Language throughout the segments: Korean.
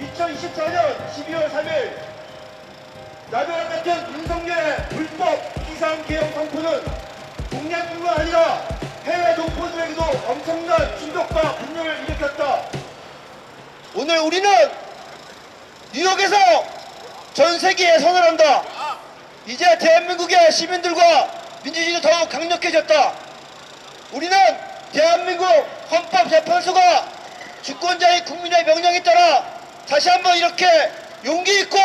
2024년 12월 3일 나베라 같은 윤석열의 불법 비상계엄 선포는 동양뿐만 아니라 해외 동포들에게도 엄청난 충격과 분노를 일으켰다. 오늘 우리는 뉴욕에서 전 세계에 선언한다. 이제 대한민국의 시민들과 민주주의는 더욱 강력해졌다. 우리는 대한민국 헌법재판소가 주권자의 국민의 명령에 따라 다시 한번 이렇게 용기 있고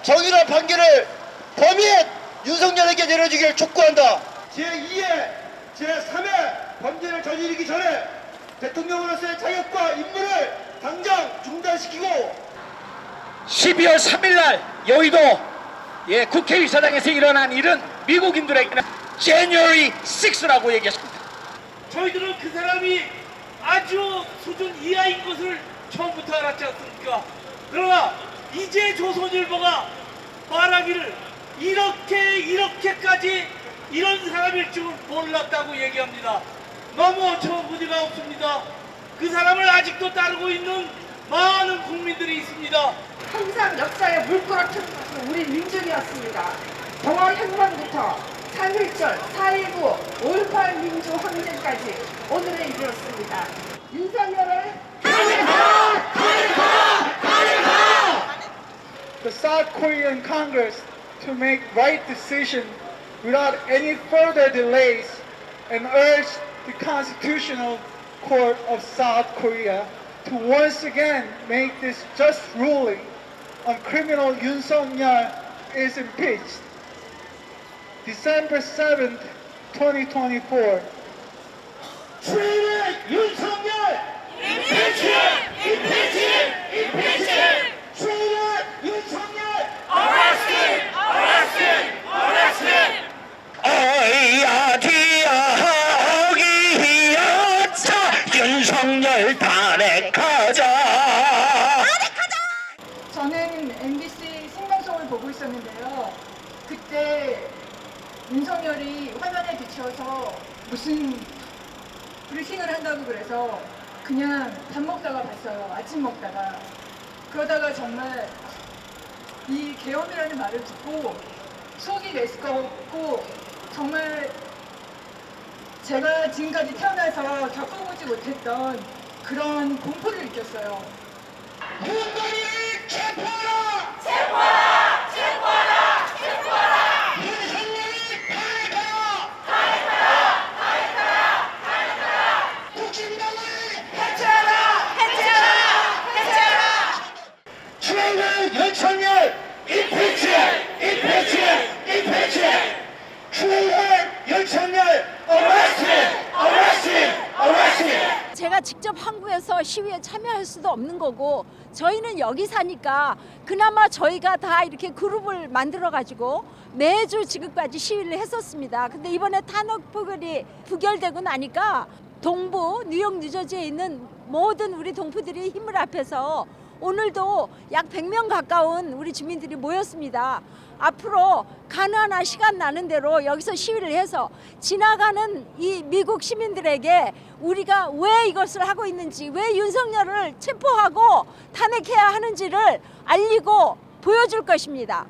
정의로운 판결을 범인 윤석열에게 내려주길 촉구한다. 제2의 제3의 범죄를 저지르기 전에 대통령으로서의 자격과 임무를 당장 중단시키고 12월 3일 날 여의도 예, 국회의사당에서 일어난 일은 미국인들에게는 January 6라고 얘기했습니다. 저희들은 그 사람이 아주 수준 이하인 것을 처음부터 알았지 않습니까? 그러나 이제 조선일보가 말하기를 이렇게 이렇게까지 이런 사람일 줄은 몰랐다고 얘기합니다. 너무 어처구니가 없습니다. 그 사람을 아직도 따르고 있는 많은 국민들이 있습니다. 항상 역사에 물꼬락치는 것은 우리 민족이었습니다. 동원 행방부터 3.1절, 4.19, 5.18 민주항쟁까지 오늘에 이르렀습니다. 윤석열을 South Korean Congress to make right decision without any further delays and urged the Constitutional Court of South Korea to once again make this just ruling on criminal Yoon Song-yeol is impeached. December 7th, 2024. Treated Yoon Song-yeol! Impeach him! Impeach him! Impeach him! 보고 있었는데요. 그때 윤석열이 화면에 비춰서 무슨 브리핑을 한다고 그래서 그냥 밥 먹다가 봤어요. 아침 먹다가. 그러다가 정말 이 계엄이라는 말을 듣고 속이 메스꺼웠고 정말 제가 지금까지 태어나서 겪어보지 못했던 그런 공포를 느꼈어요. 윤석열을 체포하라 체포하라 체포하라 체포하라 윤석열을 탄핵하라 탄핵하라 탄핵하라 탄핵하라 국힘당을 해체하라 해체하라 해체하라 트레이드 윤석열 임피치 임피치 임피치 트레이드 윤석열 어레스트 어레스트 어레스트 제가 직접 항구에서 시위에 참여할 수도 없는 거고 저희는 여기 사니까 그나마 저희가 다 이렇게 그룹을 만들어 가지고 매주 지금까지 시위를 했었습니다. 근데 이번에 탄핵 포결이 부결되고 나니까 동부 뉴욕 뉴저지에 있는 모든 우리 동포들이 힘을 합해서 오늘도 약 100명 가까운 우리 주민들이 모였습니다. 앞으로 가나나 시간 나는 대로 여기서 시위를 해서 지나가는 이 미국 시민들에게 우리가 왜 이것을 하고 있는지, 왜 윤석열을 체포하고 탄핵해야 하는지를 알리고 보여줄 것입니다.